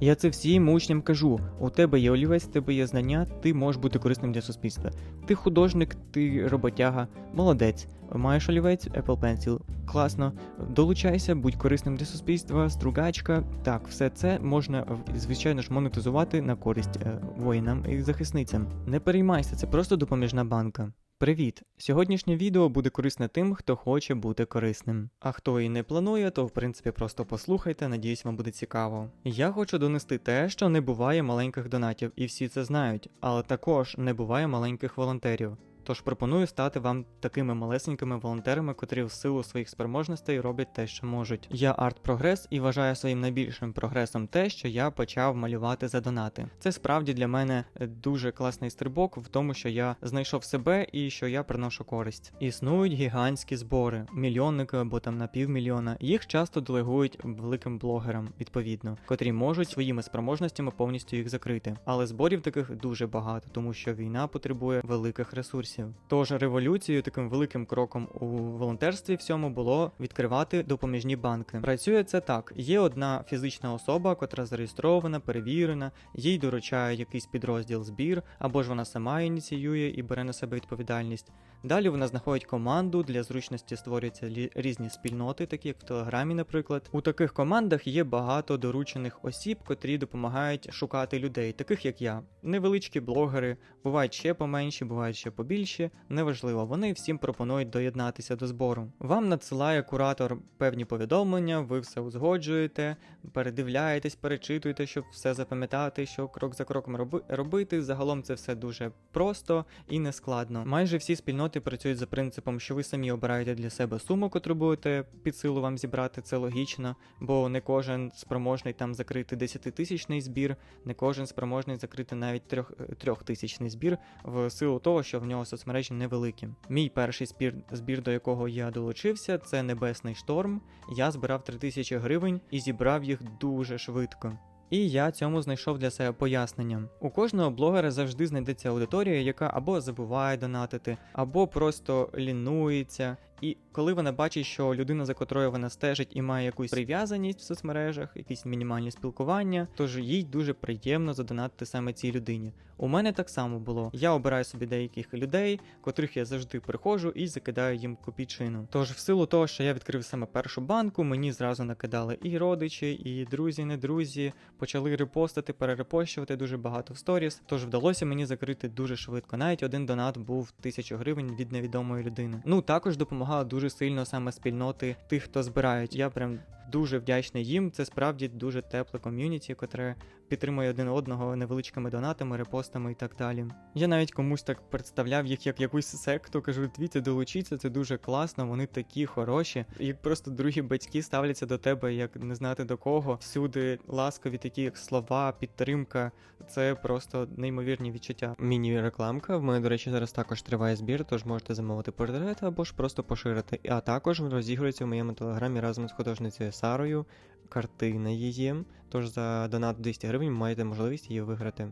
Я це всім учням кажу. У тебе є олівець, у тебе є знання, ти можеш бути корисним для суспільства. Ти художник, ти роботяга, молодець. Маєш олівець, Apple Pencil. Класно. Долучайся, будь корисним для суспільства, стругачка. Так, все це можна, звичайно ж, монетизувати на користь е, воїнам і захисницям. Не переймайся, це просто допоміжна банка. Привіт! Сьогоднішнє відео буде корисне тим, хто хоче бути корисним. А хто і не планує, то в принципі просто послухайте, надіюсь, вам буде цікаво. Я хочу донести те, що не буває маленьких донатів, і всі це знають, але також не буває маленьких волонтерів. Тож пропоную стати вам такими малесенькими волонтерами, котрі в силу своїх спроможностей роблять те, що можуть. Я арт прогрес і вважаю своїм найбільшим прогресом те, що я почав малювати за донати. Це справді для мене е, дуже класний стрибок в тому, що я знайшов себе і що я приношу користь. Існують гігантські збори, мільйонники або там на півмільйона. Їх часто делегують великим блогерам, відповідно, котрі можуть своїми спроможностями повністю їх закрити. Але зборів таких дуже багато, тому що війна потребує великих ресурсів. Тож революцією, таким великим кроком у волонтерстві всьому було відкривати допоміжні банки. Працює це так: є одна фізична особа, котра зареєстрована, перевірена, їй доручає якийсь підрозділ збір, або ж вона сама ініціює і бере на себе відповідальність. Далі вона знаходить команду для зручності створюються різні спільноти, такі як в Телеграмі, наприклад. У таких командах є багато доручених осіб, котрі допомагають шукати людей, таких як я. Невеличкі блогери, бувають ще поменші, бувають ще побільші. Неважливо, вони всім пропонують доєднатися до збору. Вам надсилає куратор певні повідомлення, ви все узгоджуєте, передивляєтесь, перечитуєте, щоб все запам'ятати, що крок за кроком роби- робити. Загалом це все дуже просто і нескладно. Майже всі спільноти працюють за принципом, що ви самі обираєте для себе суму, котру будете під силу вам зібрати. Це логічно, бо не кожен спроможний там закрити 10-тисячний збір, не кожен спроможний закрити навіть трьох- трьохтисячний збір в силу того, що в нього соцмережі невеликі. Мій перший спір, збір, до якого я долучився, це Небесний шторм. Я збирав 3000 гривень і зібрав їх дуже швидко. І я цьому знайшов для себе пояснення. У кожного блогера завжди знайдеться аудиторія, яка або забуває донатити, або просто лінується. І коли вона бачить, що людина, за котрою вона стежить і має якусь прив'язаність в соцмережах, якісь мінімальні спілкування, тож їй дуже приємно задонатити саме цій людині. У мене так само було. Я обираю собі деяких людей, котрих я завжди приходжу і закидаю їм копійчину. Тож, в силу того, що я відкрив саме першу банку, мені зразу накидали і родичі, і друзі, не друзі, почали репостити, перерепощувати дуже багато в сторіс. Тож вдалося мені закрити дуже швидко. Навіть один донат був 1000 гривень від невідомої людини. Ну також допомагала дуже сильно саме спільноти тих, хто збирають. Я прям дуже вдячний їм. Це справді дуже тепле ком'юніті, котре підтримує один одного невеличкими донатами, репостами і так далі. Я навіть комусь так представляв їх як якусь секту, кажу, дивіться, долучіться, це дуже класно, вони такі хороші. Як просто другі батьки ставляться до тебе, як не знати до кого. Всюди ласкові такі як слова, підтримка. Це просто неймовірні відчуття. Міні-рекламка. В мене, до речі, зараз також триває збір, тож можете замовити портрет або ж просто поширити. А також розігрується в моєму телеграмі разом з художницею Сарою картина її. Тож за донат 200 гривень маєте можливість її виграти.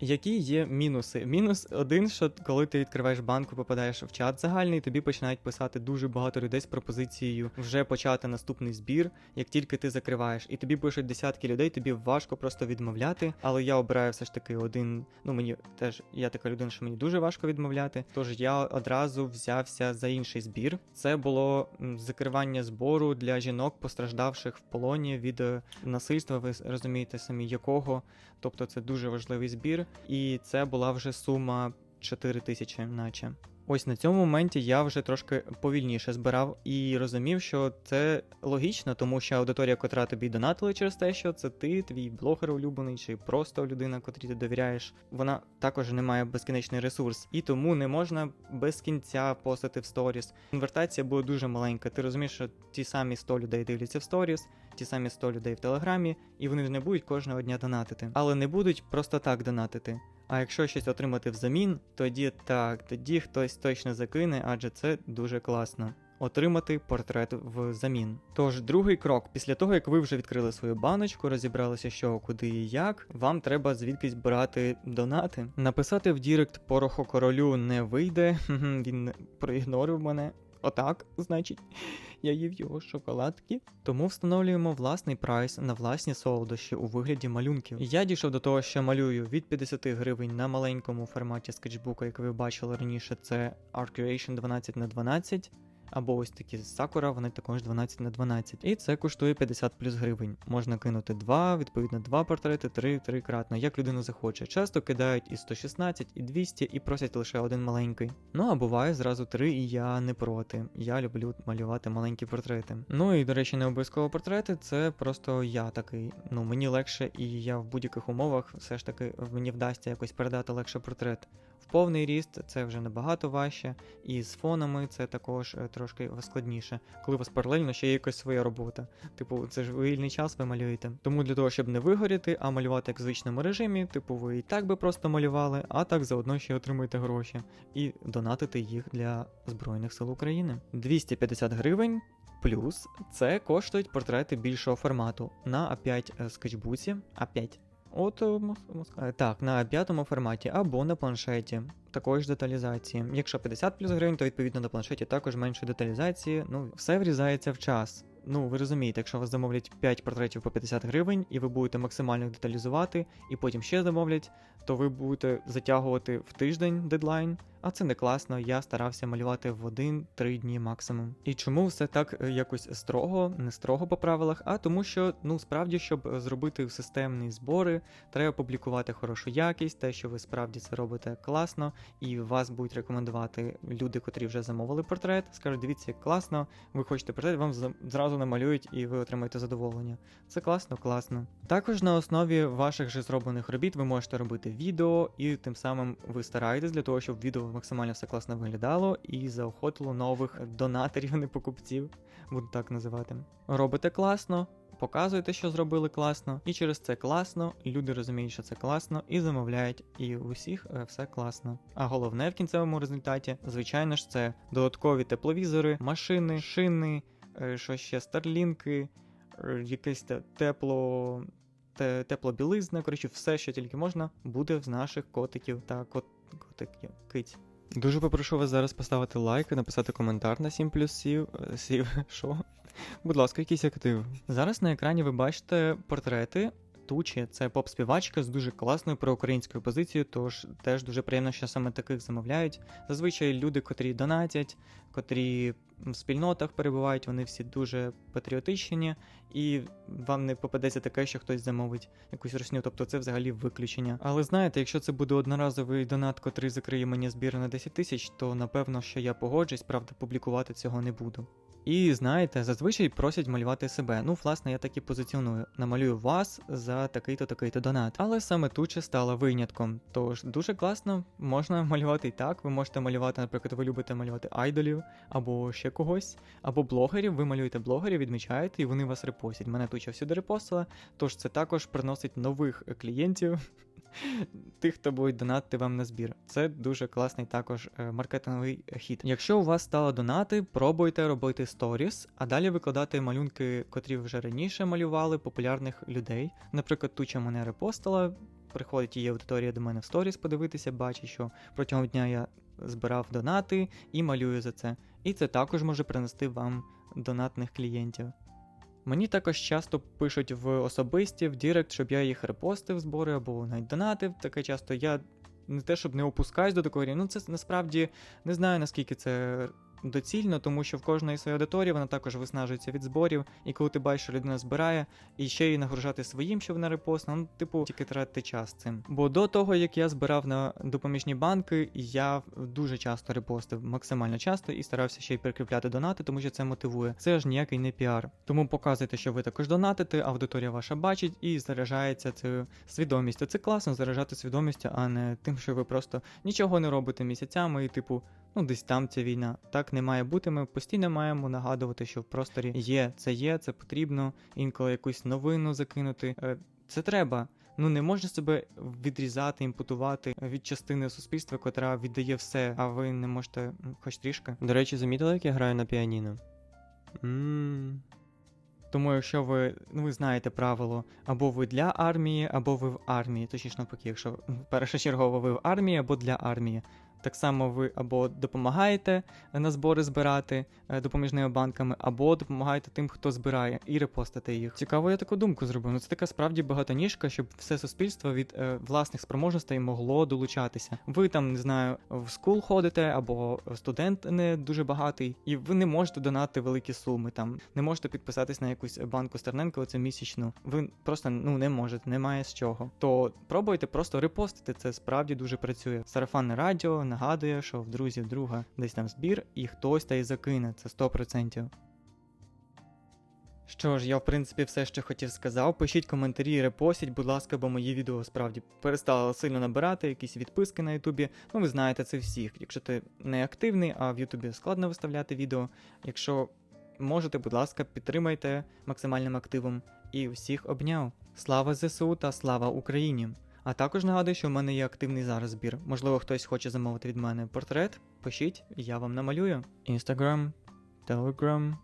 Які є мінуси? Мінус один, що коли ти відкриваєш банку, попадаєш в чат загальний, тобі починають писати дуже багато людей з пропозицією вже почати наступний збір, як тільки ти закриваєш. І тобі пишуть десятки людей, тобі важко просто відмовляти. Але я обираю все ж таки один. Ну мені теж я така людина, що мені дуже важко відмовляти. Тож я одразу взявся за інший збір. Це було закривання збору для жінок, постраждавших в полоні від е, насильства. Ви розумієте самі якого. Тобто це дуже важливий збір, і це була вже сума 4 тисячі, наче. Ось на цьому моменті я вже трошки повільніше збирав і розумів, що це логічно, тому що аудиторія, котра тобі донатила через те, що це ти, твій блогер улюблений, чи просто людина, котрій ти довіряєш, вона також не має безкінечний ресурс, і тому не можна без кінця постати в сторіс. Конвертація була дуже маленька. Ти розумієш, що ті самі 100 людей дивляться в сторіс, ті самі 100 людей в телеграмі, і вони ж не будуть кожного дня донатити, але не будуть просто так донатити. А якщо щось отримати взамін, тоді так, тоді хтось точно закине, адже це дуже класно. Отримати портрет взамін. Тож, другий крок, після того як ви вже відкрили свою баночку, розібралися, що, куди і як, вам треба звідкись брати донати. Написати в Дірект пороху королю не вийде, він проігнорив мене. Отак, значить, я їв його шоколадки. Тому встановлюємо власний прайс на власні солодощі у вигляді малюнків. Я дійшов до того, що малюю від 50 гривень на маленькому форматі скетчбука, як ви бачили раніше, це Art Creation 12 на 12 або ось такі з Sakura, вони також 12 на 12. І це коштує 50 плюс гривень. Можна кинути 2, відповідно, 2 портрети, 3, 3 кратно, як людина захоче. Часто кидають і 116, і 200, і просять лише один маленький. Ну а буває зразу 3, і я не проти. Я люблю малювати маленькі портрети. Ну і до речі, не обов'язково портрети, це просто я такий. Ну мені легше, і я в будь-яких умовах все ж таки мені вдасться якось передати легше портрет. В повний ріст це вже набагато важче, і з фонами це також е, трошки складніше, коли у вас паралельно ще є якась своя робота. Типу, це ж вільний час ви малюєте. Тому для того, щоб не вигоріти, а малювати як в звичному режимі, типу, ви і так би просто малювали, а так заодно ще отримуєте гроші і донатити їх для Збройних сил України. 250 гривень. Плюс це коштують портрети більшого формату на А5 скетчбуці. А5. От е, е, так, на п'ятому форматі або на планшеті. Такої ж деталізації. Якщо 50 плюс гривень, то відповідно на планшеті також менше деталізації. Ну, все врізається в час. Ну, ви розумієте, якщо вас замовлять 5 портретів по 50 гривень, і ви будете максимально деталізувати, і потім ще замовлять, то ви будете затягувати в тиждень дедлайн, а це не класно. Я старався малювати в 1-3 дні максимум. І чому все так е, якось строго, не строго по правилах, а тому, що ну справді, щоб е, зробити системні збори, треба публікувати хорошу якість, те, що ви справді це робите класно, і вас будуть рекомендувати люди, котрі вже замовили портрет, скажуть, дивіться, як класно, ви хочете портрет, вам за- зразу намалюють і ви отримаєте задоволення. Це класно, класно. Також на основі ваших же зроблених робіт ви можете робити відео, і тим самим ви стараєтесь для того, щоб відео максимально все класно виглядало і заохотило нових донаторів, не покупців, буду так називати. Робите класно. Показуєте, що зробили класно, і через це класно, люди розуміють, що це класно, і замовляють, і у всіх е, все класно. А головне в кінцевому результаті, звичайно ж, це додаткові тепловізори, машини, шини, що ще старлінки, е, якесь те- тепло. те- Теплобілизна, коротше, все, що тільки можна, буде з наших котиків та кот, котиків, киць. Дуже попрошу вас зараз поставити лайк і написати коментар на 7 плюс сів. е, сів. Що? Будь ласка, якийсь актив. Зараз на екрані ви бачите портрети. Тучі це поп-співачка з дуже класною проукраїнською позицією, тож теж дуже приємно, що саме таких замовляють. Зазвичай люди, котрі донатять, котрі спільнотах перебувають, вони всі дуже патріотичні, і вам не попадеться таке, що хтось замовить якусь росню, тобто це взагалі виключення. Але знаєте, якщо це буде одноразовий донат, котрий закриє мені збір на 10 тисяч, то напевно, що я погоджусь, правда, публікувати цього не буду. І знаєте, зазвичай просять малювати себе. Ну, власне, я так і позиціоную. Намалюю вас за такий-то такий-то донат. Але саме Туча стала винятком. Тож дуже класно, можна малювати і так. Ви можете малювати, наприклад, ви любите малювати айдолів або ще когось, або блогерів. Ви малюєте блогерів, відмічаєте, і вони вас репостять. Мене Туча всюди репостила, тож це також приносить нових клієнтів. Тих, хто будуть донатити вам на збір. Це дуже класний також е, маркетинговий хід. Якщо у вас стало донати, пробуйте робити сторіс, а далі викладати малюнки, котрі вже раніше малювали популярних людей. Наприклад, Туча мене репостила, приходить її аудиторія до мене в сторіс подивитися, бачить, що протягом дня я збирав донати і малюю за це. І це також може принести вам донатних клієнтів. Мені також часто пишуть в особисті, в Дірект, щоб я їх репостив збори або навіть донатив. Таке часто я не те, щоб не опускаюсь до такого. Ну це насправді не знаю наскільки це доцільно, тому що в кожної своєї аудиторії вона також виснажується від зборів, і коли ти бачиш, що людина збирає, і ще її нагружати своїм, що вона репостна, ну, типу, тільки тратити час цим. Бо до того, як я збирав на допоміжні банки, я дуже часто репостив, максимально часто, і старався ще й прикріпляти донати, тому що це мотивує. Це ж ніякий не піар. Тому показуйте, що ви також донатите, аудиторія ваша бачить і заряджається цією свідомістю. Це класно заряджати свідомістю, а не тим, що ви просто нічого не робите місяцями, і типу, ну десь там ця війна. Так не має бути. Ми постійно маємо нагадувати, що в просторі є, це є, це потрібно, інколи якусь новину закинути. Е, Це треба. Ну не можна себе відрізати, імпутувати від частини суспільства, котра віддає все, а ви не можете хоч трішки. До речі, замітили, як я граю на піаніно? Ммм. Тому якщо ви, ну ви знаєте правило, або ви для армії, або ви в армії, точніше навпаки, якщо першочергово ви в армії або для армії. Так само ви або допомагаєте на збори збирати е, допоміжними банками, або допомагаєте тим, хто збирає, і репостите їх. Цікаво, я таку думку зробив. Ну це така справді багатоніжка, щоб все суспільство від е, власних спроможностей могло долучатися. Ви там не знаю, в скул ходите, або студент не дуже багатий, і ви не можете донати великі суми. Там не можете підписатись на якусь банку Стерненко, оце місячну. Ви просто ну не можете, немає з чого. То пробуйте просто репостити. Це справді дуже працює. Сарафанне радіо нагадує, що в друзів друга десь там збір, і хтось та й закине. Це 100%. Що ж, я в принципі все, що хотів сказав. Пишіть коментарі, репостіть, будь ласка, бо мої відео справді перестало сильно набирати, якісь відписки на Ютубі. Ну, ви знаєте це всіх. Якщо ти не активний, а в Ютубі складно виставляти відео. Якщо можете, будь ласка, підтримайте максимальним активом і всіх обняв. Слава ЗСУ та слава Україні! А також нагадую, що в мене є активний зараз збір. Можливо, хтось хоче замовити від мене портрет. Пишіть, я вам намалюю. Інстаграм, Телеграм,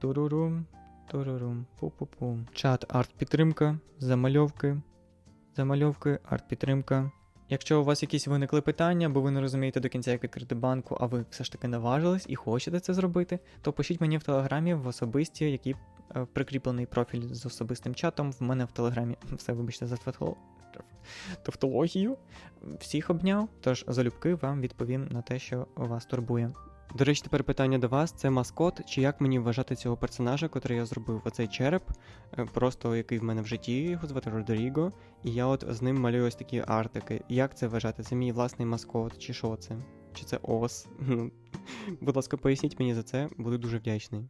турурум, турурум, пу-пу-пу. Чат арт-підтримка, замальовки, замальовки, арт-підтримка. Якщо у вас якісь виникли питання, бо ви не розумієте до кінця, як відкрити банку, а ви все ж таки наважились і хочете це зробити, то пишіть мені в телеграмі в особисті, який е, прикріплений профіль з особистим чатом в мене в телеграмі. Все, вибачте за тавтол- тавтологію. Всіх обняв, тож залюбки вам відповім на те, що вас турбує. До речі, тепер питання до вас: це маскот, чи як мені вважати цього персонажа, котрий я зробив? Оцей череп, е, просто який в мене в житті, його звати Родеріго, і я от з ним малюю ось такі артики. Як це вважати? Це мій власний маскот, чи що це? Чи це ос? Ну, будь ласка, поясніть мені за це, буду дуже вдячний.